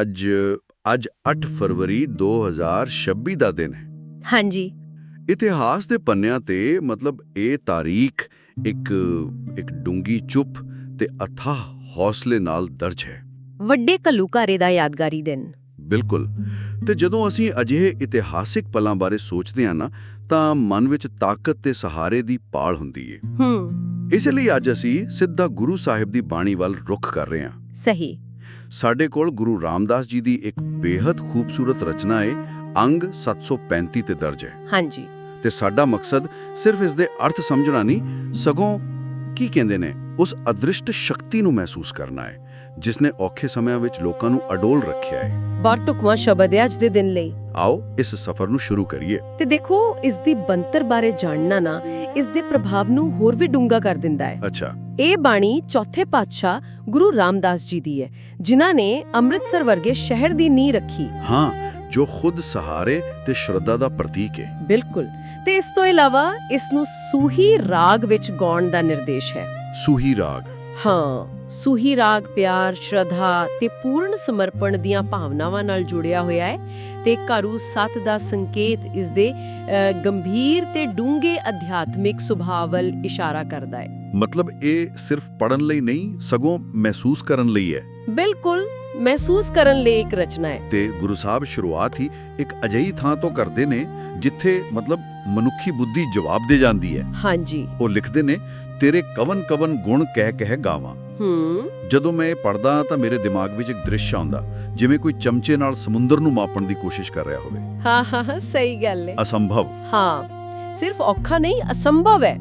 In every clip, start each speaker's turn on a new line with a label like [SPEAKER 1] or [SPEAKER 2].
[SPEAKER 1] ਅੱਜ ਅੱਜ 8 ਫਰਵਰੀ 2026 ਦਾ ਦਿਨ ਹੈ।
[SPEAKER 2] ਹਾਂਜੀ।
[SPEAKER 1] ਇਤਿਹਾਸ ਦੇ ਪੰਨਿਆਂ ਤੇ ਮਤਲਬ ਇਹ ਤਾਰੀਖ ਇੱਕ ਇੱਕ ਡੂੰਗੀ ਚੁੱਪ ਤੇ ਅਥਾਹ ਹੌਸਲੇ ਨਾਲ ਦਰਜ ਹੈ।
[SPEAKER 2] ਵੱਡੇ ਘੱਲੂਘਾਰੇ ਦਾ ਯਾਦਗਾਰੀ ਦਿਨ।
[SPEAKER 1] ਬਿਲਕੁਲ। ਤੇ ਜਦੋਂ ਅਸੀਂ ਅਜਿਹੇ ਇਤਿਹਾਸਿਕ ਪਲਾਂ ਬਾਰੇ ਸੋਚਦੇ ਹਾਂ ਨਾ ਤਾਂ ਮਨ ਵਿੱਚ ਤਾਕਤ ਤੇ ਸਹਾਰੇ ਦੀ ਪਾਲ ਹੁੰਦੀ ਹੈ
[SPEAKER 2] ਹੂੰ।
[SPEAKER 1] ਇਸ ਲਈ ਅੱਜ ਅਸੀਂ ਸਿੱਧਾ ਗੁਰੂ ਸਾਹਿਬ ਦੀ ਬਾਣੀ ਵੱਲ ਰੁਖ ਕਰ ਰਹੇ ਹਾਂ।
[SPEAKER 2] ਸਹੀ।
[SPEAKER 1] ਸਾਡੇ ਕੋਲ ਗੁਰੂ ਰਾਮਦਾਸ ਜੀ ਦੀ ਇੱਕ ਬੇहद ਖੂਬਸੂਰਤ ਰਚਨਾ ਹੈ ਅੰਗ 735 ਤੇ ਦਰਜ ਹੈ।
[SPEAKER 2] ਹਾਂਜੀ।
[SPEAKER 1] ਤੇ ਸਾਡਾ ਮਕਸਦ ਸਿਰਫ ਇਸ ਦੇ ਅਰਥ ਸਮਝਣਾ ਨਹੀਂ ਸਗੋਂ ਕੀ ਕਹਿੰਦੇ ਨੇ ਉਸ ਅਦ੍ਰਿਸ਼ਟ ਸ਼ਕਤੀ ਨੂੰ ਮਹਿਸੂਸ ਕਰਨਾ ਹੈ ਜਿਸ ਨੇ ਔਖੇ ਸਮਿਆਂ ਵਿੱਚ ਲੋਕਾਂ ਨੂੰ ਅਡੋਲ ਰੱਖਿਆ ਹੈ
[SPEAKER 2] ਬਹੁਤ ਟੁਕਵਾ ਸ਼ਬਦ ਹੈ ਅੱਜ ਦੇ ਦਿਨ ਲਈ।
[SPEAKER 1] ਆਓ ਇਸ ਸਫ਼ਰ ਨੂੰ ਸ਼ੁਰੂ ਕਰੀਏ।
[SPEAKER 2] ਤੇ ਦੇਖੋ ਇਸ ਦੀ ਬੰਤਰ ਬਾਰੇ ਜਾਣਨਾ ਨਾ ਇਸ ਦੇ ਪ੍ਰਭਾਵ ਨੂੰ ਹੋਰ ਵੀ ਡੂੰਗਾ ਕਰ ਦਿੰਦਾ ਹੈ
[SPEAKER 1] ਅੱਛਾ।
[SPEAKER 2] ਇਹ ਬਾਣੀ ਚੌਥੇ ਪਾਤਸ਼ਾਹ ਗੁਰੂ ਰਾਮਦਾਸ ਜੀ ਦੀ ਹੈ ਜਿਨ੍ਹਾਂ ਨੇ ਅੰਮ੍ਰਿਤਸਰ ਵਰਗੇ ਸ਼ਹਿਰ ਦੀ ਨੀਂਹ ਰੱਖੀ।
[SPEAKER 1] ਹਾਂ ਜੋ ਖੁਦ ਸਹਾਰੇ ਤੇ ਸ਼ਰਧਾ ਦਾ ਪ੍ਰਤੀਕ ਹੈ।
[SPEAKER 2] ਬਿਲਕੁਲ। ਤੇ ਇਸ ਤੋਂ ਇਲਾਵਾ ਇਸ ਨੂੰ ਸੂਹੀ ਰਾਗ ਵਿੱਚ ਗਾਉਣ ਦਾ ਨਿਰਦੇਸ਼ ਹੈ।
[SPEAKER 1] ਸੂਹੀ ਰਾਗ।
[SPEAKER 2] ਹਾਂ ਸੂਹੀ ਰਾਗ ਪਿਆਰ ਸ਼ਰਧਾ ਤੇ ਪੂਰਨ ਸਮਰਪਣ ਦੀਆਂ ਭਾਵਨਾਵਾਂ ਨਾਲ ਜੁੜਿਆ ਹੋਇਆ ਹੈ ਤੇ ਘਰੂ ਸੱਤ ਦਾ ਸੰਕੇਤ ਇਸ ਦੇ ਗੰਭੀਰ ਤੇ ਡੂੰਘੇ ਅਧਿਆਤਮਿਕ ਸੁਭਾਅ ਵੱਲ ਇਸ਼ਾਰਾ ਕਰਦਾ ਹੈ।
[SPEAKER 1] ਮਤਲਬ ਇਹ ਸਿਰਫ ਪੜਨ ਲਈ ਨਹੀਂ ਸਗੋਂ ਮਹਿਸੂਸ ਕਰਨ ਲਈ ਹੈ।
[SPEAKER 2] ਬਿਲਕੁਲ ਮਹਿਸੂਸ ਕਰਨ ਲਈ ਇੱਕ ਰਚਨਾ ਹੈ।
[SPEAKER 1] ਤੇ ਗੁਰੂ ਸਾਹਿਬ ਸ਼ੁਰੂਆਤ ਹੀ ਇੱਕ ਅਜਿਹੀ ਥਾਂ ਤੋਂ ਕਰਦੇ ਨੇ ਜਿੱਥੇ ਮਤਲਬ ਮਨੁੱਖੀ ਬੁੱਧੀ ਜਵਾਬ ਦੇ ਜਾਂਦੀ ਹੈ।
[SPEAKER 2] ਹਾਂਜੀ।
[SPEAKER 1] ਉਹ ਲਿਖਦੇ ਨੇ ਤੇਰੇ ਕਵਨ ਕਵਨ ਗੁਣ ਕਹਿ ਕਹਿ ਗਾਵਾਂ।
[SPEAKER 2] ਹੂੰ।
[SPEAKER 1] ਜਦੋਂ ਮੈਂ ਇਹ ਪੜਦਾ ਤਾਂ ਮੇਰੇ ਦਿਮਾਗ ਵਿੱਚ ਇੱਕ ਦ੍ਰਿਸ਼ ਆਉਂਦਾ ਜਿਵੇਂ ਕੋਈ ਚਮਚੇ ਨਾਲ ਸਮੁੰਦਰ ਨੂੰ ਮਾਪਣ ਦੀ ਕੋਸ਼ਿਸ਼ ਕਰ ਰਿਹਾ ਹੋਵੇ।
[SPEAKER 2] ਹਾਂ ਹਾਂ ਹਾਂ, ਸਹੀ ਗੱਲ ਹੈ
[SPEAKER 1] ਅਸੰਭਵ।
[SPEAKER 2] ਹਾਂ ਸਿਰਫ ਔਖਾ ਨਹੀਂ ਅਸੰਭਵ ਹੈ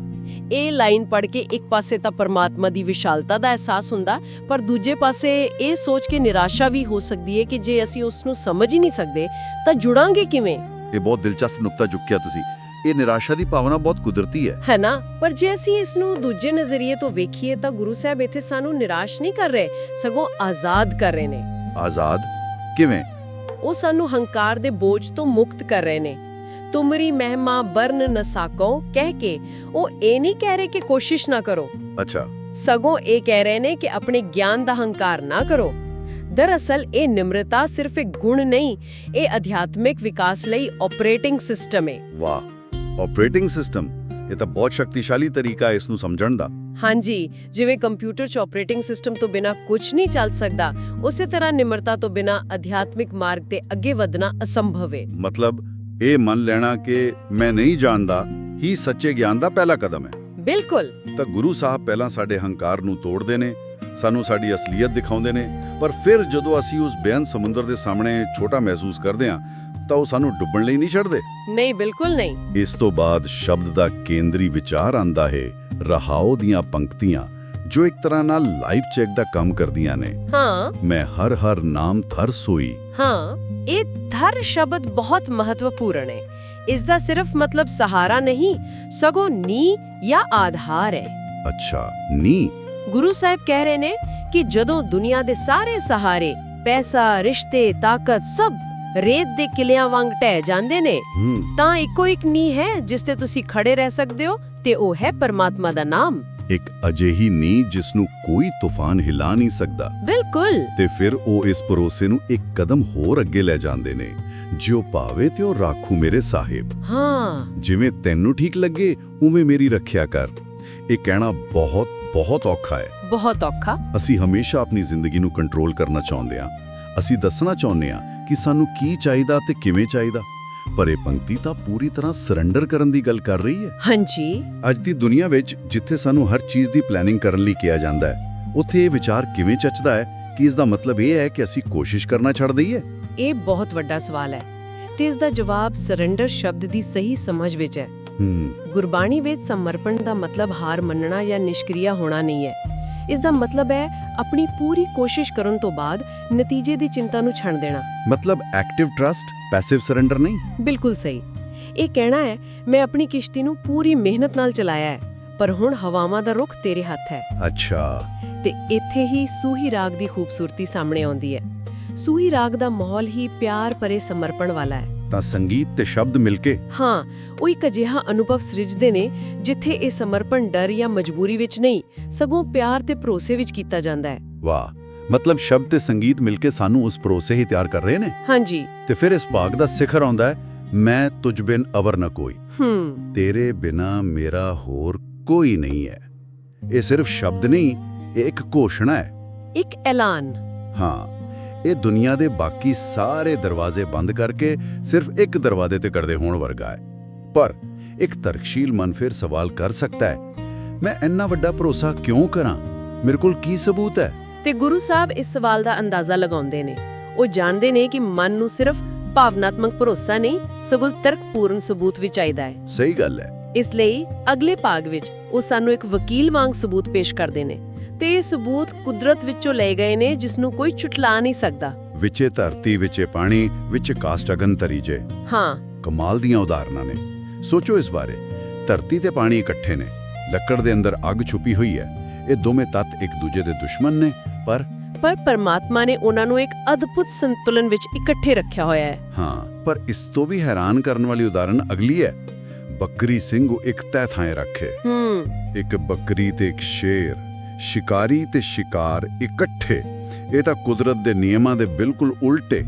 [SPEAKER 2] ਇਹ ਲਾਈਨ ਪੜ੍ਹ ਕੇ ਇੱਕ ਪਾਸੇ ਤਾਂ ਪਰਮਾਤਮਾ ਦੀ ਵਿਸ਼ਾਲਤਾ ਦਾ ਅਹਿਸਾਸ ਹੁੰਦਾ ਪਰ ਦੂਜੇ ਪਾਸੇ ਇਹ ਸੋਚ ਕੇ ਨਿਰਾਸ਼ਾ ਵੀ ਹੋ ਸਕਦੀ ਹੈ ਕਿ ਜੇ ਅਸੀਂ ਉਸ ਨੂੰ ਸਮਝ ਹੀ ਨਹੀਂ ਸਕਦੇ ਤਾਂ ਜੁੜਾਂਗੇ ਕਿਵੇਂ?
[SPEAKER 1] ਇਹ ਬਹੁਤ ਦਿਲਚਸਪ ਨੁਕਤਾ ਚੁੱਕਿਆ ਤੁਸੀਂ। ਇਹ ਨਿਰਾਸ਼ਾ ਦੀ ਭਾਵਨਾ ਬਹੁਤ ਕੁਦਰਤੀ ਹੈ।
[SPEAKER 2] ਹੈ ਨਾ? ਪਰ ਜੇ ਅਸੀਂ ਇਸ ਨੂੰ ਦੂਜੇ ਨਜ਼ਰੀਏ ਤੋਂ ਵੇਖੀਏ ਤਾਂ ਗੁਰੂ ਸਾਹਿਬ ਇੱਥੇ ਸਾਨੂੰ ਨਿਰਾਸ਼ ਨਹੀਂ ਕਰ ਰਹੇ ਸਗੋਂ ਆਜ਼ਾਦ ਕਰ ਰਹੇ ਨੇ।
[SPEAKER 1] ਆਜ਼ਾਦ? ਕਿਵੇਂ?
[SPEAKER 2] ਉਹ ਸਾਨੂੰ ਹੰਕਾਰ ਦੇ ਬੋਝ ਤੋਂ ਮੁਕਤ ਕਰ ਰਹੇ ਨੇ। ਤੁਮਰੀ ਮਹਿਮਾ ਬਰਨ ਨ ਸਾਕੋ ਕਹਿ ਕੇ ਉਹ ਇਹ ਨਹੀਂ ਕਹਿ ਰਹੇ ਕਿ ਕੋਸ਼ਿਸ਼ ਨਾ ਕਰੋ।
[SPEAKER 1] ਅੱਛਾ।
[SPEAKER 2] ਸਗੋਂ ਇਹ ਕਹਿ ਰਹੇ ਨੇ ਕਿ ਆਪਣੇ ਗਿਆਨ ਦਾ ਹੰਕਾਰ ਨਾ ਕਰੋ। ਦਰਅਸਲ ਇਹ ਨਿਮਰਤਾ ਸਿਰਫ ਇੱਕ ਗੁਣ ਨਹੀਂ ਇਹ ਅਧਿਆਤਮਿਕ ਵਿਕਾਸ ਲਈ ਆਪਰੇਟਿੰਗ ਸਿਸਟਮ ਹੈ
[SPEAKER 1] ਵਾਹ। ਆਪਰੇਟਿੰਗ ਸਿਸਟਮ ਇਹ ਤਾਂ ਬਹੁਤ ਸ਼ਕਤੀਸ਼ਾਲੀ ਤਰੀਕਾ ਹੈ ਇਸ ਨੂੰ ਸਮਝਣ ਦਾ।
[SPEAKER 2] ਹਾਂਜੀ ਜਿਵੇਂ ਕੰਪਿਊਟਰ 'ਚ ਆਪਰੇਟਿੰਗ ਸਿਸਟਮ ਤੋਂ ਬਿਨਾ ਕੁਝ ਨਹੀਂ ਚੱਲ ਸਕਦਾ ਉਸੇ ਤਰ੍ਹਾਂ ਨਿਮਰਤਾ ਤੋਂ ਬਿਨਾ ਅਧਿਆਤਮਿਕ ਮਾਰਗ ਤੇ ਅੱਗੇ ਵਧਣਾ ਅਸੰਭਵ ਹੈ।
[SPEAKER 1] ਮਤਲਬ ਇਹ ਮੰਨ ਲੈਣਾ ਕਿ ਮੈਂ ਨਹੀਂ ਜਾਣਦਾ ਹੀ ਸੱਚੇ ਗਿਆਨ ਦਾ ਪਹਿਲਾ ਕਦਮ ਹੈ।
[SPEAKER 2] ਬਿਲਕੁਲ।
[SPEAKER 1] ਤਾਂ ਗੁਰੂ ਸਾਹਿਬ ਪਹਿਲਾਂ ਸਾਡੇ ਹੰਕਾਰ ਨੂੰ ਤੋੜਦੇ ਨੇ ਸਾਨੂੰ ਸਾਡੀ ਅਸਲੀਅਤ ਦਿਖਾਉਂਦੇ ਨੇ ਪਰ ਫਿਰ ਜਦੋਂ ਅਸੀਂ ਉਸ ਬੇਅੰਤ ਸਮੁੰਦਰ ਦੇ ਸਾਹਮਣੇ ਛੋਟਾ ਮਹਿਸੂਸ ਕਰਦੇ ਹਾਂ ਤਾਂ ਉਹ ਸਾਨੂੰ ਡੁੱਬਣ ਲਈ ਨਹੀਂ ਛੱਡਦੇ।
[SPEAKER 2] ਨਹੀਂ ਬਿਲਕੁਲ ਨਹੀਂ।
[SPEAKER 1] ਇਸ ਤੋਂ ਬਾਅਦ ਸ਼ਬਦ ਦਾ ਕੇਂਦਰੀ ਵਿਚਾਰ ਆਂਦਾ ਹੈ ਰਹਾਓ ਦੀਆਂ ਪੰਕਤੀਆਂ ਜੋ ਇੱਕ ਤਰ੍ਹਾਂ ਨਾਲ ਲਾਈਫ ਚੈੱਕ ਦਾ ਕੰਮ ਕਰਦੀਆਂ ਨੇ।
[SPEAKER 2] ਹਾਂ।
[SPEAKER 1] ਮੈਂ ਹਰ ਹਰ ਨਾਮ ਥਰ ਸੋਈ।
[SPEAKER 2] ਹਾਂ ਇਹ ਧਰ ਸ਼ਬਦ ਬਹੁਤ ਮਹੱਤਵਪੂਰਨ ਹੈ। ਇਸ ਦਾ ਸਿਰਫ ਮਤਲਬ ਸਹਾਰਾ ਨਹੀਂ ਸਗੋਂ ਨੀ ਜਾਂ ਆਧਾਰ ਹੈ।
[SPEAKER 1] ਅੱਛਾ ਨੀ
[SPEAKER 2] ਗੁਰੂ ਸਾਹਿਬ ਕਹਿ ਰਹੇ ਨੇ ਕਿ ਜਦੋਂ ਦੁਨੀਆ ਦੇ ਸਾਰੇ ਸਹਾਰੇ ਪੈਸਾ ਰਿਸ਼ਤੇ ਤਾਕਤ ਸਭ ਰੇਤ ਦੇ ਕਿਲਿਆਂ ਵਾਂਗ ਢਹਿ ਜਾਂਦੇ ਨੇ। ਤਾਂ ਇੱਕੋ ਇੱਕ ਨੀ ਹੈ ਜਿਸ ਤੇ ਤੁਸੀਂ ਖੜੇ ਰਹਿ ਸਕਦੇ ਹੋ ਤੇ ਉਹ ਹੈ ਪਰਮਾਤਮਾ ਦਾ ਨਾਮ।
[SPEAKER 1] ਇੱਕ ਅਜਿਹੀ ਨੀ ਜਿਸ ਨੂੰ ਕੋਈ ਤੂਫਾਨ ਹਿਲਾ ਨਹੀਂ ਸਕਦਾ।
[SPEAKER 2] ਬਿਲਕੁਲ।
[SPEAKER 1] ਤੇ ਫਿਰ ਉਹ ਇਸ ਭਰੋਸੇ ਨੂੰ ਇੱਕ ਕਦਮ ਹੋਰ ਅੱਗੇ ਲੈ ਜਾਂਦੇ ਨੇ। ਜਿਉ ਭਾਵੇ ਤੇ ਉਹ ਰਾਖੂ ਮੇਰੇ ਸਾਹਿਬ।
[SPEAKER 2] ਹਾਂ।
[SPEAKER 1] ਜਿਵੇਂ ਤੈਨੂੰ ਠੀਕ ਲੱਗੇ ਉਵੇਂ ਮੇਰੀ ਰੱਖਿਆ ਕਰ। ਇਹ ਕਹਿਣਾ ਬਹੁਤ ਬਹੁਤ ਔਖਾ ਹੈ।
[SPEAKER 2] ਬਹੁਤ ਔਖਾ।
[SPEAKER 1] ਅਸੀਂ ਹਮੇਸ਼ਾ ਆਪਣੀ ਜ਼ਿੰਦਗੀ ਨੂੰ ਕੰਟਰੋਲ ਕਰਨਾ ਚਾਹੁੰਦੇ ਹਾਂ। ਅਸੀਂ ਦੱਸਣਾ ਚਾਹੁੰਦੇ ਹਾਂ ਕਿ ਸਾਨੂੰ ਕੀ ਚਾਹੀਦਾ ਤੇ ਕਿਵੇਂ ਚਾਹੀਦਾ। ਪਰ ਇਹ ਪੰਕਤੀ ਤਾਂ ਪੂਰੀ ਤਰ੍ਹਾਂ ਸਰੈਂਡਰ ਕਰਨ ਦੀ ਗੱਲ ਕਰ ਰਹੀ ਹੈ।
[SPEAKER 2] ਹਾਂਜੀ।
[SPEAKER 1] ਅੱਜ ਦੀ ਦੁਨੀਆ ਵਿੱਚ ਜਿੱਥੇ ਸਾਨੂੰ ਹਰ ਚੀਜ਼ ਦੀ ਪਲੈਨਿੰਗ ਕਰਨ ਲਈ ਕਿਹਾ ਜਾਂਦਾ ਹੈ ਉੱਥੇ ਇਹ ਵਿਚਾਰ ਕਿਵੇਂ ਚੱਚਦਾ ਹੈ ਕਿ ਇਸ ਦਾ ਮਤਲਬ ਇਹ ਹੈ ਕਿ ਅਸੀਂ ਕੋਸ਼ਿਸ਼ ਕਰਨਾ ਛੱਡ ਦਈਏ?
[SPEAKER 2] ਇਹ ਬਹੁਤ ਵੱਡਾ ਸਵਾਲ ਹੈ ਤੇ ਇਸ ਦਾ ਜਵਾਬ ਸਰੈਂਡਰ ਸ਼ਬਦ ਦੀ ਸਹੀ ਸਮਝ ਵਿੱਚ ਹੈ। ਗੁਰਬਾਣੀ ਵਿੱਚ ਸਮਰਪਣ ਦਾ ਮਤਲਬ ਹਾਰ ਮੰਨਣਾ ਜਾਂ ਨਿਸ਼ਕਰੀਆ ਹੋਣਾ ਨਹੀਂ ਹੈ। ਇਸ ਦਾ ਮਤਲਬ ਹੈ ਆਪਣੀ ਪੂਰੀ ਕੋਸ਼ਿਸ਼ ਕਰਨ ਤੋਂ ਬਾਅਦ ਨਤੀਜੇ ਦੀ ਚਿੰਤਾ ਨੂੰ ਛੱਡ ਦੇਣਾ।
[SPEAKER 1] ਮਤਲਬ ਐਕਟਿਵ ਟਰਸਟ ਪੈਸਿਵ ਸਰੈਂਡਰ ਨਹੀਂ?
[SPEAKER 2] ਬਿਲਕੁਲ ਸਹੀ। ਇਹ ਕਹਿਣਾ ਹੈ ਮੈਂ ਆਪਣੀ ਕਿਸ਼ਤੀ ਨੂੰ ਪੂਰੀ ਮਿਹਨਤ ਨਾਲ ਚਲਾਇਆ ਹੈ ਪਰ ਹੁਣ ਹਵਾਵਾਂ ਦਾ ਰੁਖ ਤੇਰੇ ਹੱਥ ਹੈ।
[SPEAKER 1] ਅੱਛਾ।
[SPEAKER 2] ਤੇ ਇੱਥੇ ਹੀ ਸੂਹੀ ਰਾਗ ਦੀ ਖੂਬਸੂਰਤੀ ਸਾਹਮਣੇ ਆਉਂਦੀ ਹੈ। ਸੂਹੀ ਰਾਗ ਦਾ ਮਾਹੌਲ ਹੀ ਪਿਆਰ ਭਰੇ ਸਮਰਪਣ ਵਾਲਾ ਹੈ।
[SPEAKER 1] ਤਾਂ ਸੰਗੀਤ ਤੇ ਸ਼ਬਦ ਮਿਲ ਕੇ।
[SPEAKER 2] ਹਾਂ ਉਹ ਇੱਕ ਅਜਿਹਾ ਅਨੁਭਵ ਸ੍ਰਿਜਦੇ ਨੇ ਜਿੱਥੇ ਇਹ ਸਮਰਪਣ ਡਰ ਜਾਂ ਮਜਬੂਰੀ ਵਿੱਚ ਨਹੀਂ ਸਗੋਂ ਪਿਆਰ ਤੇ ਭਰੋਸੇ ਵਿੱਚ ਕੀਤਾ ਜਾਂਦਾ ਹੈ।
[SPEAKER 1] ਵਾਹ ਮਤਲਬ ਸ਼ਬਦ ਤੇ ਸੰਗੀਤ ਮਿਲ ਕੇ ਸਾਨੂੰ ਉਸ ਭਰੋਸੇ ਹੀ ਤਿਆਰ ਕਰ ਰਹੇ ਨੇ?
[SPEAKER 2] ਹਾਂਜੀ।
[SPEAKER 1] ਤੇ ਫਿਰ ਇਸ ਭਾਗ ਦਾ ਸਿਖਰ ਆਉਂਦਾ ਹੈ ਮੈਂ ਤੁਝ ਬਿਨ ਅਵਰ ਨ ਕੋਈ।
[SPEAKER 2] ਹੂੰ।
[SPEAKER 1] ਤੇਰੇ ਬਿਨਾ ਮੇਰਾ ਹੋਰ ਕੋਈ ਨਹੀਂ ਹੈ। ਇਹ ਸਿਰਫ ਸ਼ਬਦ ਨਹੀਂ ਇਹ ਇੱਕ ਘੋਸ਼ਣਾ ਹੈ।
[SPEAKER 2] ਇੱਕ ਐਲਾਨ।
[SPEAKER 1] ਹਾਂ। ਇਹ ਦੁਨੀਆ ਦੇ ਬਾਕੀ ਸਾਰੇ ਦਰਵਾਜ਼ੇ ਬੰਦ ਕਰਕੇ ਸਿਰਫ ਇੱਕ ਦਰਵਾਜ਼ੇ ਤੇ ਕਰਦੇ ਹੋਣ ਵਰਗਾ ਹੈ। ਪਰ ਇੱਕ ਤਰਕਸ਼ੀਲ ਮਨ ਫਿਰ ਸਵਾਲ ਕਰ ਸਕਦਾ ਹੈ ਮੈਂ ਇੰਨਾ ਵੱਡਾ ਭਰੋਸਾ ਕਿਉਂ ਕਰਾਂ? ਮੇਰੇ ਕੋਲ ਕੀ ਸਬੂਤ ਹੈ?
[SPEAKER 2] ਤੇ ਗੁਰੂ ਸਾਹਿਬ ਇਸ ਸਵਾਲ ਦਾ ਅੰਦਾਜ਼ਾ ਲਗਾਉਂਦੇ ਨੇ। ਉਹ ਜਾਣਦੇ ਨੇ ਕਿ ਮਨ ਨੂੰ ਸਿਰਫ ਭਾਵਨਾਤਮਕ ਭਰੋਸਾ ਨਹੀਂ ਸਗੋਂ ਤਰਕਪੂਰਨ ਸਬੂਤ ਵੀ ਚਾਹੀਦਾ ਹੈ।
[SPEAKER 1] ਸਹੀ ਗੱਲ ਹੈ।
[SPEAKER 2] ਇਸ ਲਈ ਅਗਲੇ ਭਾਗ ਵਿੱਚ ਉਹ ਸਾਨੂੰ ਇੱਕ ਵਕੀਲ ਵਾਂਗ ਸਬੂਤ ਪੇਸ਼ ਕਰਦੇ ਨੇ। ਤੇ ਇਹ ਸਬੂਤ ਕੁਦਰਤ ਵਿੱਚੋਂ ਲਏ ਗਏ ਨੇ ਜਿਸ ਨੂੰ ਕੋਈ ਝੁਟਲਾ ਨਹੀਂ ਸਕਦਾ।
[SPEAKER 1] ਵਿਚੇ ਧਰਤੀ ਵਿਚੇ ਪਾਣੀ ਵਿੱਚ ਕਾਸਟ ਅਗਨ ਤਰੀਜੇ
[SPEAKER 2] ਹਾਂ।
[SPEAKER 1] ਕਮਾਲ ਦੀਆਂ ਉਦਾਹਰਨਾਂ ਨੇ। ਸੋਚੋ ਇਸ ਬਾਰੇ। ਧਰਤੀ ਤੇ ਪਾਣੀ ਇਕੱਠੇ ਨੇ। ਲੱਕੜ ਦੇ ਅੰਦਰ ਅੱਗ ਛੁਪੀ ਹੋਈ ਹੈ। ਇਹ ਦੋਵੇਂ ਤੱਤ ਇੱਕ ਦੂਜੇ ਦੇ ਦੁਸ਼ਮਣ ਨੇ ਪਰ
[SPEAKER 2] ਪਰ ਪਰਮਾਤਮਾ ਨੇ ਉਹਨਾਂ ਨੂੰ ਇੱਕ ਅਦਭੁਤ ਸੰਤੁਲਨ ਵਿੱਚ ਇਕੱਠੇ ਰੱਖਿਆ ਹੋਇਆ ਹੈ।
[SPEAKER 1] ਹਾਂ ਪਰ ਇਸ ਤੋਂ ਵੀ ਹੈਰਾਨ ਕਰਨ ਵਾਲੀ ਉਦਾਹਰਣ ਅਗਲੀ ਹੈ। ਬੱਕਰੀ ਸਿੰਘੂ ਇੱਕ ਤੈ ਥਾਂ ਰੱਖੇ।
[SPEAKER 2] ਹੂੰ।
[SPEAKER 1] ਇੱਕ ਬੱਕਰੀ ਤੇ ਇੱਕ ਸ਼ੇਰ। ਸ਼ਿਕਾਰੀ ਤੇ ਸ਼ਿਕਾਰ ਇਕੱਠੇ। ਇਹ ਤਾਂ ਕੁਦਰਤ ਦੇ ਨਿਯਮਾਂ ਦੇ ਬਿਲਕੁਲ ਉਲਟੇ।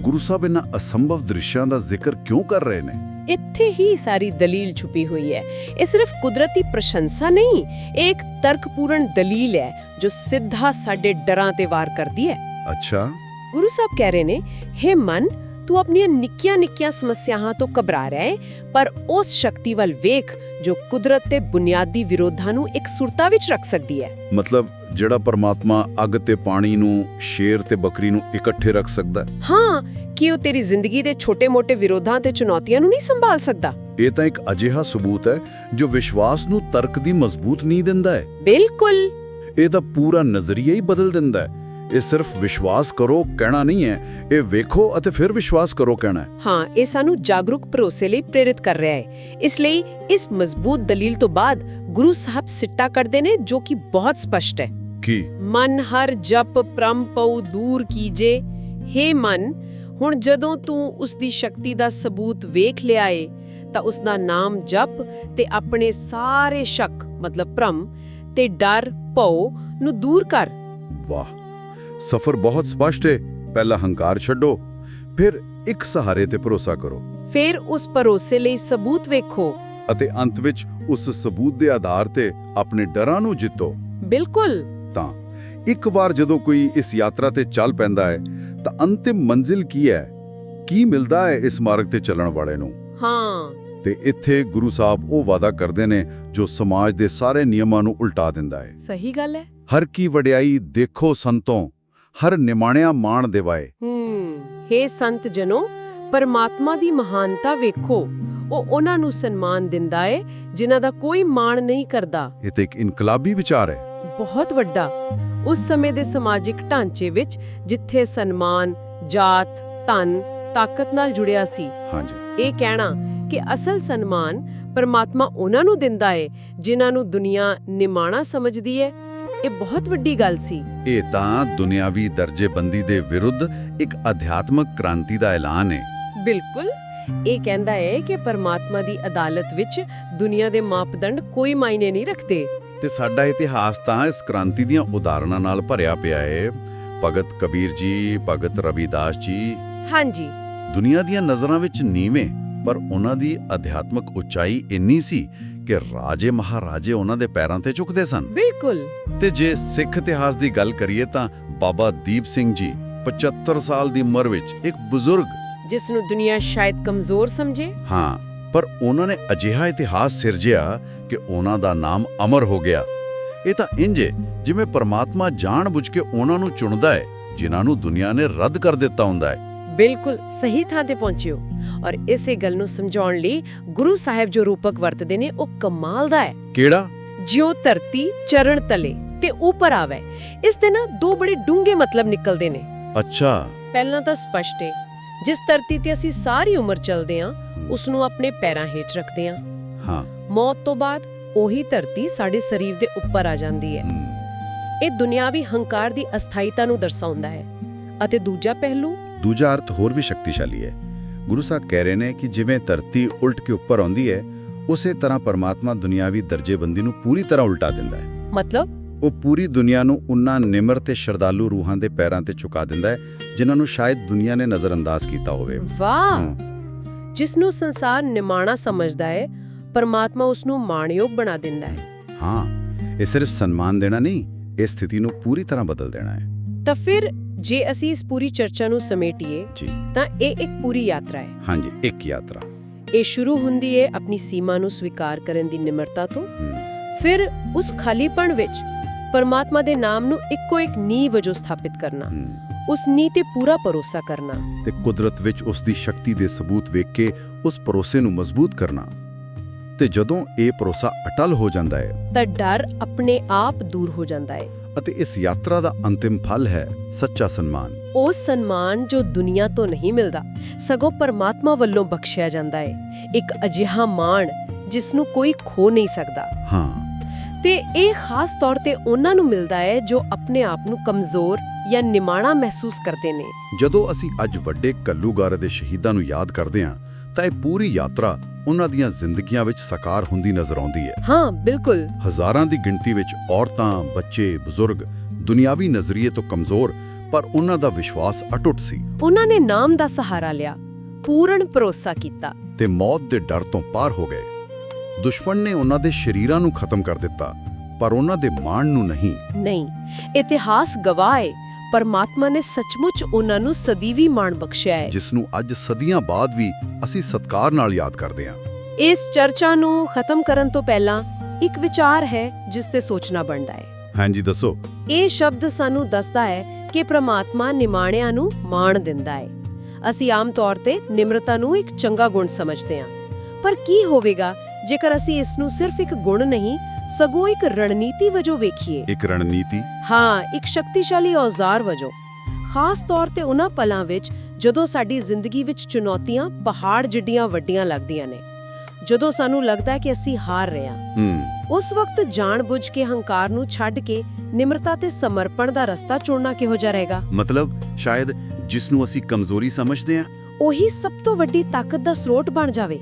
[SPEAKER 1] ਗੁਰੂ ਸਾਹਿਬ ਇਹਨਾਂ ਅਸੰਭਵ ਦ੍ਰਿਸ਼ਾਂ ਦਾ ਜ਼ਿਕਰ ਕਿਉਂ ਕਰ ਰਹੇ ਨੇ?
[SPEAKER 2] ਇੱਥੇ ਹੀ ਸਾਰੀ ਦਲੀਲ ਛੁਪੀ ਹੋਈ ਹੈ। ਇਹ ਸਿਰਫ ਕੁਦਰਤੀ ਪ੍ਰਸ਼ੰਸਾ ਨਹੀਂ ਇਹ ਇੱਕ ਤਰਕਪੂਰਨ ਦਲੀਲ ਹੈ ਜੋ ਸਿੱਧਾ ਸਾਡੇ ਡਰਾਂ ਤੇ ਵਾਰ ਕਰਦੀ ਹੈ।
[SPEAKER 1] ਅੱਛਾ।
[SPEAKER 2] ਗੁਰੂ ਸਾਹਿਬ ਕਹਿ ਰਹੇ ਨੇ हे ਮਨ ਤੂੰ ਆਪਣੀਆਂ ਨਿੱਕੀਆਂ-ਨਿੱਕੀਆਂ ਸਮੱਸਿਆਵਾਂ ਤੋਂ ਘਬਰਾ ਰਿਹਾ ਹੈ ਪਰ ਉਸ ਸ਼ਕਤੀ ਵੱਲ ਵੇਖ ਜੋ ਕੁਦਰਤ ਤੇ ਬੁਨਿਆਦੀ ਵਿਰੋਧਾਂ ਨੂੰ ਇੱਕ ਸੁਰਤਾ ਵਿੱਚ ਰੱਖ ਸਕਦੀ ਹੈ
[SPEAKER 1] ਮਤਲਬ ਜਿਹੜਾ ਪਰਮਾਤਮਾ ਅੱਗ ਤੇ ਪਾਣੀ ਨੂੰ ਸ਼ੇਰ ਤੇ ਬੱਕਰੀ ਨੂੰ ਇਕੱਠੇ ਰੱਖ ਸਕਦਾ ਹੈ,
[SPEAKER 2] ਹਾਂ ਕਿ ਉਹ ਤੇਰੀ ਜ਼ਿੰਦਗੀ ਦੇ ਛੋਟੇ-ਮੋਟੇ ਵਿਰੋਧਾਂ ਤੇ ਚੁਣੌਤੀਆਂ ਨੂੰ ਨਹੀਂ ਸੰਭਾਲ ਸਕਦਾ
[SPEAKER 1] ਇਹ ਤਾਂ ਇੱਕ ਅਜਿਹਾ ਸਬੂਤ ਹੈ ਜੋ ਵਿਸ਼ਵਾਸ ਨੂੰ ਤਰਕ ਦੀ ਮਜ਼ਬੂਤ ਨਹੀਂ ਦਿੰਦਾ ਹੈ
[SPEAKER 2] ਬਿਲਕੁਲ
[SPEAKER 1] ਇਹ ਤਾਂ ਪੂਰਾ ਨਜ਼ਰੀਆ ਹੀ ਬਦਲ ਦਿੰਦਾ ਹੈ ਇਹ ਸਿਰਫ ਵਿਸ਼ਵਾਸ ਕਰੋ ਕਹਿਣਾ ਨਹੀਂ ਹੈ। ਇਹ ਵੇਖੋ ਅਤੇ ਫਿਰ ਵਿਸ਼ਵਾਸ ਕਰੋ ਕਹਿਣਾ ਹੈ।
[SPEAKER 2] ਹਾਂ ਇਹ ਸਾਨੂੰ ਜਾਗਰੂਕ ਭਰੋਸੇ ਲਈ ਪ੍ਰੇਰਿਤ ਕਰ ਰਿਹਾ ਹੈ। ਇਸ ਲਈ ਇਸ ਮਜ਼ਬੂਤ ਦਲੀਲ ਤੋਂ ਬਾਅਦ ਗੁਰੂ ਸਾਹਿਬ ਸਿੱਟਾ ਕੱਢਦੇ ਨੇ ਜੋ ਕਿ ਬਹੁਤ ਸਪਸ਼ਟ ਹੈ।
[SPEAKER 1] ਕੀ?
[SPEAKER 2] ਮਨ ਹਰ ਜਪ ਪ੍ਰਮ ਪਉ ਦੂਰ ਕੀਜੇ। हे ਮਨ ਹੁਣ ਜਦੋਂ ਤੂੰ ਉਸ ਦੀ ਸ਼ਕਤੀ ਦਾ ਸਬੂਤ ਵੇਖ ਲਿਆ ਏ ਤਾਂ ਉਸ ਦਾ ਨਾਮ ਜਪ ਤੇ ਆਪਣੇ ਸਾਰੇ ਸ਼ੱਕ ਮਤਲਬ ਭ੍ਰਮ ਤੇ ਡਰ ਭਉ ਨੂੰ ਦੂਰ ਕਰ।
[SPEAKER 1] ਵਾਹ। ਸਫ਼ਰ ਬਹੁਤ ਸਪਸ਼ਟ ਹੈ ਪਹਿਲਾ ਹੰਕਾਰ ਛੱਡੋ ਫਿਰ ਇੱਕ ਸਹਾਰੇ ਤੇ ਭਰੋਸਾ ਕਰੋ।
[SPEAKER 2] ਫਿਰ ਉਸ ਭਰੋਸੇ ਲਈ ਸਬੂਤ ਵੇਖੋ।
[SPEAKER 1] ਅਤੇ ਅੰਤ ਵਿੱਚ ਉਸ ਸਬੂਤ ਦੇ ਆਧਾਰ ਤੇ ਆਪਣੇ ਡਰਾਂ ਨੂੰ ਜਿੱਤੋ।
[SPEAKER 2] ਬਿਲਕੁਲ।
[SPEAKER 1] ਤਾਂ ਇੱਕ ਵਾਰ ਜਦੋਂ ਕੋਈ ਇਸ ਯਾਤਰਾ ਤੇ ਚੱਲ ਪੈਂਦਾ ਹੈ ਤਾਂ ਅੰਤਿਮ ਮੰਜ਼ਿਲ ਕੀ ਹੈ ਕੀ ਮਿਲਦਾ ਹੈ ਇਸ ਮਾਰਗ ਤੇ ਚੱਲਣ ਵਾਲੇ ਨੂੰ?
[SPEAKER 2] ਹਾਂ।
[SPEAKER 1] ਤੇ ਇੱਥੇ ਗੁਰੂ ਸਾਹਿਬ ਉਹ ਵਾਅਦਾ ਕਰਦੇ ਨੇ ਜੋ ਸਮਾਜ ਦੇ ਸਾਰੇ ਨਿਯਮਾਂ ਨੂੰ ਉਲਟਾ ਦਿੰਦਾ ਹੈ
[SPEAKER 2] ਸਹੀ ਗੱਲ ਹੈ
[SPEAKER 1] ਹਰ ਕੀ ਵਡਿਆਈ ਦੇਖੋ ਸੰਤੋਂ। ਹਰ ਨਿਮਾਣਿਆ ਮਾਣ ਦੇਵਾਏ।
[SPEAKER 2] ਹੂੰ हे ਸੰਤ ਜਨੋ ਪਰਮਾਤਮਾ ਦੀ ਮਹਾਨਤਾ ਵੇਖੋ। ਉਹ ਉਹਨਾਂ ਨੂੰ ਸਨਮਾਨ ਦਿੰਦਾ ਏ ਜਿਨ੍ਹਾਂ ਦਾ ਕੋਈ ਮਾਣ ਨਹੀਂ ਕਰਦਾ।
[SPEAKER 1] ਇਹ ਤੇ ਇੱਕ ਇਨਕਲਾਬੀ ਵਿਚਾਰ ਹੈ।
[SPEAKER 2] ਬਹੁਤ ਵੱਡਾ। ਉਸ ਸਮੇਂ ਦੇ ਸਮਾਜਿਕ ਢਾਂਚੇ ਵਿੱਚ ਜਿੱਥੇ ਸਨਮਾਨ ਜਾਤ ਧਨ ਤਾਕਤ ਨਾਲ ਜੁੜਿਆ ਸੀ।
[SPEAKER 1] ਹਾਂਜੀ।
[SPEAKER 2] ਇਹ ਕਹਿਣਾ ਕਿ ਅਸਲ ਸਨਮਾਨ ਪਰਮਾਤਮਾ ਉਹਨਾਂ ਨੂੰ ਦਿੰਦਾ ਏ ਜਿਨ੍ਹਾਂ ਨੂੰ ਦੁਨੀਆ ਨਿਮਾਣਾ ਸਮਝਦੀ ਏ। ਇਹ ਬਹੁਤ ਵੱਡੀ ਗੱਲ ਸੀ।
[SPEAKER 1] ਇਹ ਤਾਂ ਦੁਨਿਆਵੀ ਦਰਜੇਬੰਦੀ ਦੇ ਵਿਰੁੱਧ ਇੱਕ ਅਧਿਆਤਮਕ ਕ੍ਰਾਂਤੀ ਦਾ ਐਲਾਨ ਹੈ
[SPEAKER 2] ਬਿਲਕੁਲ। ਇਹ ਕਹਿੰਦਾ ਹੈ ਕਿ ਪਰਮਾਤਮਾ ਦੀ ਅਦਾਲਤ ਵਿੱਚ ਦੁਨੀਆ ਦੇ ਮਾਪਦੰਡ ਕੋਈ ਮਾਇਨੇ ਨਹੀਂ ਰੱਖਦੇ।
[SPEAKER 1] ਤੇ ਸਾਡਾ ਇਤਿਹਾਸ ਤਾਂ ਇਸ ਕ੍ਰਾਂਤੀ ਦੀਆਂ ਉਦਾਹਰਣਾਂ ਨਾਲ ਭਰਿਆ ਪਿਆ ਹੈ ਭਗਤ ਕਬੀਰ ਜੀ ਭਗਤ ਰਵਿਦਾਸ ਜੀ।
[SPEAKER 2] ਹਾਂਜੀ।
[SPEAKER 1] ਦੁਨੀਆ ਦੀਆਂ ਨਜ਼ਰਾਂ ਵਿੱਚ ਨੀਵੇਂ ਪਰ ਉਹਨਾਂ ਦੀ ਅਧਿਆਤਮਕ ਉਚਾਈ ਇੰਨੀ ਸੀ ਕਿ ਰਾਜੇ ਮਹਾਰਾਜੇ ਉਹਨਾਂ ਦੇ ਪੈਰਾਂ ਤੇ ਝੁਕਦੇ ਸਨ।
[SPEAKER 2] ਬਿਲਕੁਲ।
[SPEAKER 1] ਤੇ ਜੇ ਸਿੱਖ ਇਤਿਹਾਸ ਦੀ ਗੱਲ ਕਰੀਏ ਤਾਂ ਬਾਬਾ ਦੀਪ ਸਿੰਘ ਜੀ 75 ਸਾਲ ਦੀ ਉਮਰ ਵਿੱਚ ਇੱਕ ਬਜ਼ੁਰਗ
[SPEAKER 2] ਜਿਸ ਨੂੰ ਦੁਨੀਆ ਸ਼ਾਇਦ ਕਮਜ਼ੋਰ ਸਮਝੇ।
[SPEAKER 1] ਹਾਂ ਪਰ ਉਹਨਾਂ ਨੇ ਅਜਿਹਾ ਇਤਿਹਾਸ ਸਿਰਜਿਆ ਕਿ ਉਹਨਾਂ ਦਾ ਨਾਮ ਅਮਰ ਹੋ ਗਿਆ। ਇਹ ਤਾਂ ਇੰਜ ਜਿਵੇਂ ਪਰਮਾਤਮਾ ਜਾਣ-ਬੁੱਝ ਕੇ ਉਹਨਾਂ ਨੂੰ ਚੁਣਦਾ ਹੈ ਜਿਨ੍ਹਾਂ ਨੂੰ ਦੁਨੀਆ ਨੇ ਰੱਦ ਕਰ ਦਿੱਤਾ ਹੁੰਦਾ ਹੈ
[SPEAKER 2] ਬਿਲਕੁਲ ਸਹੀ ਥਾਂ ਤੇ ਪਹੁੰਚਿਓ ਔਰ ਇਸੇ ਗੱਲ ਨੂੰ ਸਮਝਾਉਣ ਲਈ ਗੁਰੂ ਸਾਹਿਬ ਜੋ ਰੂਪਕ ਵਰਤਦੇ ਨੇ ਉਹ ਕਮਾਲ ਦਾ ਹੈ।
[SPEAKER 1] ਕਿਹੜਾ?
[SPEAKER 2] ਜਿਉ ਧਰਤੀ ਚਰਨ ਤਲੇ ਤੇ ਉੱਪਰ ਆਵੇ। ਇਸ ਦੇ ਨਾ ਦੋ ਬੜੇ ਡੂੰਘੇ ਮਤਲਬ ਨਿਕਲਦੇ ਨੇ।
[SPEAKER 1] ਅੱਛਾ।
[SPEAKER 2] ਪਹਿਲਾਂ ਤਾਂ ਸਪਸ਼ਟ ਹੈ ਜਿਸ ਧਰਤੀ ਤੇ ਅਸੀਂ ਸਾਰੀ ਉਮਰ ਚੱਲਦੇ ਆਂ ਉਸ ਨੂੰ ਆਪਣੇ ਪੈਰਾਂ ਹੇਠ ਰੱਖਦੇ ਆਂ।
[SPEAKER 1] ਹਾਂ।
[SPEAKER 2] ਮੌਤ ਤੋਂ ਬਾਅਦ ਉਹੀ ਧਰਤੀ ਸਾਡੇ ਸਰੀਰ ਦੇ ਉੱਪਰ ਆ ਜਾਂਦੀ ਹੈ। ਇਹ ਦੁਨਿਆਵੀ ਹੰਕਾਰ ਦੀ ਅਸਥਾਈਤਾ ਨੂੰ ਦਰਸਾਉਂਦਾ ਹੈ। ਅਤੇ ਦੂਜਾ ਪਹਿਲੂ
[SPEAKER 1] ਦੂਜਾ ਅਰਥ ਹੋਰ ਵੀ ਸ਼ਕਤੀਸ਼ਾਲੀ ਹੈ। ਗੁਰੂ ਸਾਹਿਬ ਕਹਿ ਰਹੇ ਨੇ ਕਿ ਜਿਵੇਂ ਧਰਤੀ ਉਲਟ ਕੇ ਉੱਪਰ ਆਉਂਦੀ ਹੈ ਉਸੇ ਤਰ੍ਹਾਂ ਪਰਮਾਤਮਾ ਦੁਨਿਆਵੀ ਦਰਜੇਬੰਦੀ ਨੂੰ ਪੂਰੀ ਤਰ੍ਹਾਂ ਉਲਟਾ ਦਿੰਦਾ ਹੈ।
[SPEAKER 2] ਮਤਲਬ?
[SPEAKER 1] ਉਹ ਪੂਰੀ ਦੁਨੀਆ ਨੂੰ ਉਨ੍ਹਾਂ ਨਿਮਰ ਤੇ ਸ਼ਰਧਾਲੂ ਰੂਹਾਂ ਦੇ ਪੈਰਾਂ ਤੇ ਝੁਕਾ ਦਿੰਦਾ ਹੈ ਜਿਨ੍ਹਾਂ ਨੂੰ ਸ਼ਾਇਦ ਦੁਨੀਆ ਨੇ ਨਜ਼ਰਅੰਦਾਜ਼ ਕੀਤਾ ਹੋਵੇ।
[SPEAKER 2] ਵਾਹ! ਜਿਸ ਨੂੰ ਸੰਸਾਰ ਨਿਮਾਣਾ ਸਮਝਦਾ ਹੈ ਪਰਮਾਤਮਾ ਉਸ ਨੂੰ ਮਾਣਯੋਗ ਬਣਾ ਦਿੰਦਾ ਹੈ।
[SPEAKER 1] ਹਾਂ ਇਹ ਸਿਰਫ ਸਨਮਾਨ ਦੇਣਾ ਨਹੀਂ ਇਹ ਸਥਿਤੀ ਨੂੰ ਪੂਰੀ ਤਰ੍ਹਾਂ ਬਦਲ ਦੇਣਾ ਹੈ।
[SPEAKER 2] ਤਾਂ ਫਿਰ ਜੇ ਅਸੀਂ ਇਸ ਪੂਰੀ ਚਰਚਾ ਨੂੰ ਸਮੇਟੀਏ
[SPEAKER 1] ਜੀ।
[SPEAKER 2] ਤਾਂ ਇਹ ਇੱਕ ਪੂਰੀ ਯਾਤਰਾ ਹੈ।
[SPEAKER 1] ਹਾਂਜੀ ਇੱਕ ਯਾਤਰਾ।
[SPEAKER 2] ਇਹ ਸ਼ੁਰੂ ਹੁੰਦੀ ਹੈ ਆਪਣੀ ਸੀਮਾ ਨੂੰ ਸਵੀਕਾਰ ਕਰਨ ਦੀ ਨਿਮਰਤਾ ਤੋਂ। ਫਿਰ ਉਸ ਖਾਲੀਪਣ ਵਿੱਚ ਪਰਮਾਤਮਾ ਦੇ ਨਾਮ ਨੂੰ ਇੱਕੋ ਇੱਕ ਨੀਂਹ ਵਜੋਂ ਸਥਾਪਿਤ ਕਰਨਾ। ਉਸ ਨੀਂਹ ਤੇ ਪੂਰਾ ਭਰੋਸਾ ਕਰਨਾ।
[SPEAKER 1] ਤੇ ਕੁਦਰਤ ਵਿੱਚ ਉਸ ਦੀ ਸ਼ਕਤੀ ਦੇ ਸਬੂਤ ਵੇਖ ਕੇ ਉਸ ਭਰੋਸੇ ਨੂੰ ਮਜ਼ਬੂਤ ਕਰਨਾ। ਤੇ ਜਦੋਂ ਇਹ ਭਰੋਸਾ ਅਟਲ ਹੋ ਜਾਂਦਾ ਹੈ
[SPEAKER 2] ਤਾਂ ਡਰ ਆਪਣੇ ਆਪ ਦੂਰ ਹੋ ਜਾਂਦਾ ਹੈ।
[SPEAKER 1] ਅਤੇ ਇਸ ਯਾਤਰਾ ਦਾ ਅੰਤਿਮ ਫਲ ਹੈ ਸੱਚਾ ਸਨਮਾਨ।
[SPEAKER 2] ਉਹ ਸਨਮਾਨ ਜੋ ਦੁਨੀਆ ਤੋਂ ਨਹੀਂ ਮਿਲਦਾ ਸਗੋਂ ਪਰਮਾਤਮਾ ਵੱਲੋਂ ਬਖਸ਼ਿਆ ਜਾਂਦਾ ਹੈ ਇੱਕ ਅਜਿਹਾ ਮਾਣ ਜਿਸ ਨੂੰ ਕੋਈ ਖੋ ਨਹੀਂ ਸਕਦਾ।
[SPEAKER 1] ਹਾਂ।
[SPEAKER 2] ਤੇ ਇਹ ਖਾਸ ਤੌਰ ਤੇ ਉਹਨਾਂ ਨੂੰ ਮਿਲਦਾ ਹੈ ਜੋ ਆਪਣੇ ਆਪ ਨੂੰ ਕਮਜ਼ੋਰ ਜਾਂ ਨਿਮਾਣਾ ਮਹਿਸੂਸ ਕਰਦੇ ਨੇ।
[SPEAKER 1] ਜਦੋਂ ਅਸੀਂ ਅੱਜ ਵੱਡੇ ਕੱਲੂਗਾਰੇ ਦੇ ਸ਼ਹੀਦਾਂ ਨੂੰ ਯਾਦ ਕਰਦੇ ਹਾਂ ਤਾਂ ਇਹ ਪੂਰੀ ਯਾਤਰਾ ਉਹਨਾਂ ਦੀਆਂ ਜ਼ਿੰਦਗੀਆਂ ਵਿੱਚ ਸਾਕਾਰ ਹੁੰਦੀ ਨਜ਼ਰ ਆਉਂਦੀ ਹੈ।
[SPEAKER 2] ਹਾਂ ਬਿਲਕੁਲ।
[SPEAKER 1] ਹਜ਼ਾਰਾਂ ਦੀ ਗਿਣਤੀ ਵਿੱਚ ਔਰਤਾਂ ਬੱਚੇ ਬਜ਼ੁਰਗ ਦੁਨਿਆਵੀ ਨਜ਼ਰੀਏ ਤੋਂ ਕਮਜ਼ੋਰ ਪਰ ਉਹਨਾਂ ਦਾ ਵਿਸ਼ਵਾਸ ਅਟੁੱਟ ਸੀ।
[SPEAKER 2] ਉਹਨਾਂ ਨੇ ਨਾਮ ਦਾ ਸਹਾਰਾ ਲਿਆ ਪੂਰਨ ਭਰੋਸਾ ਕੀਤਾ।
[SPEAKER 1] ਤੇ ਮੌਤ ਦੇ ਡਰ ਤੋਂ ਪਾਰ ਹੋ ਗਏ। ਦੁਸ਼ਮਣ ਨੇ ਉਹਨਾਂ ਦੇ ਸ਼ਰੀਰਾਂ ਨੂੰ ਖਤਮ ਕਰ ਦਿੱਤਾ ਪਰ ਉਹਨਾਂ ਦੇ ਮਾਣ ਨੂੰ ਨਹੀਂ।
[SPEAKER 2] ਨਹੀਂ ਇਤਿਹਾਸ ਗਵਾਹ ਹੈ ਪਰਮਾਤਮਾ ਨੇ ਸੱਚਮੁੱਚ ਉਹਨਾਂ ਨੂੰ ਸਦੀਵੀ ਮਾਣ ਬਖਸ਼ਿਆ ਹੈ।
[SPEAKER 1] ਜਿਸ ਨੂੰ ਅੱਜ ਸਦੀਆਂ ਬਾਅਦ ਵੀ ਅਸੀਂ ਸਤਕਾਰ ਨਾਲ ਯਾਦ ਕਰਦੇ ਹਾਂ।
[SPEAKER 2] ਇਸ ਚਰਚਾ ਨੂੰ ਖਤਮ ਕਰਨ ਤੋਂ ਪਹਿਲਾਂ ਇੱਕ ਵਿਚਾਰ ਹੈ ਜਿਸ ਤੇ ਸੋਚਣਾ ਬਣਦਾ ਹੈ।
[SPEAKER 1] ਹਾਂਜੀ ਦੱਸੋ।
[SPEAKER 2] ਇਹ ਸ਼ਬਦ ਸਾਨੂੰ ਦੱਸਦਾ ਹੈ ਕਿ ਪ੍ਰਮਾਤਮਾ ਨਿਮਾਣਿਆਂ ਨੂੰ ਮਾਣ ਦਿੰਦਾ ਹੈ। ਅਸੀਂ ਆਮ ਤੌਰ ਤੇ ਨਿਮਰਤਾ ਨੂੰ ਇੱਕ ਚੰਗਾ ਗੁਣ ਸਮਝਦੇ ਹਾਂ। ਪਰ ਕੀ ਹੋਵੇਗਾ ਜੇਕਰ ਅਸੀਂ ਇਸ ਨੂੰ ਸਿਰਫ ਇੱਕ ਗੁਣ ਨਹੀਂ ਸਗੋਂ ਇੱਕ ਰਣਨੀਤੀ ਵਜੋਂ ਵੇਖੀਏ।
[SPEAKER 1] ਇੱਕ ਰਣਨੀਤੀ?
[SPEAKER 2] ਹਾਂ ਇੱਕ ਸ਼ਕਤੀਸ਼ਾਲੀ ਔਜ਼ਾਰ ਵਜੋਂ। ਖਾਸ ਤੌਰ ਤੇ ਉਹਨਾਂ ਪਲਾਂ ਵਿੱਚ ਜਦੋਂ ਸਾਡੀ ਜ਼ਿੰਦਗੀ ਵਿੱਚ ਚੁਣੌਤੀਆਂ ਪਹਾੜ ਜਿੱਡੀਆਂ ਵੱਡੀਆਂ ਲੱਗਦੀਆਂ ਨੇ ਜਦੋਂ ਸਾਨੂੰ ਲੱਗਦਾ ਹੈ ਕਿ ਅਸੀਂ ਹਾਰ ਰਹੇ
[SPEAKER 1] ਹਾਂ।
[SPEAKER 2] ਉਸ ਵਕਤ ਜਾਣਬੁੱਝ ਕੇ ਹੰਕਾਰ ਨੂੰ ਛੱਡ ਕੇ ਨਿਮਰਤਾ ਤੇ ਸਮਰਪਣ ਦਾ ਰਸਤਾ ਚੁਣਨਾ ਕਿਹੋ ਜਿਹਾ ਰਹੇਗਾ?
[SPEAKER 1] ਮਤਲਬ ਸ਼ਾਇਦ ਜਿਸ ਨੂੰ ਅਸੀਂ ਕਮਜ਼ੋਰੀ ਸਮਝਦੇ ਹਾਂ?
[SPEAKER 2] ਉਹੀ ਸਭ ਤੋਂ ਵੱਡੀ ਤਾਕਤ ਦਾ ਸਰੋਤ ਬਣ ਜਾਵੇ।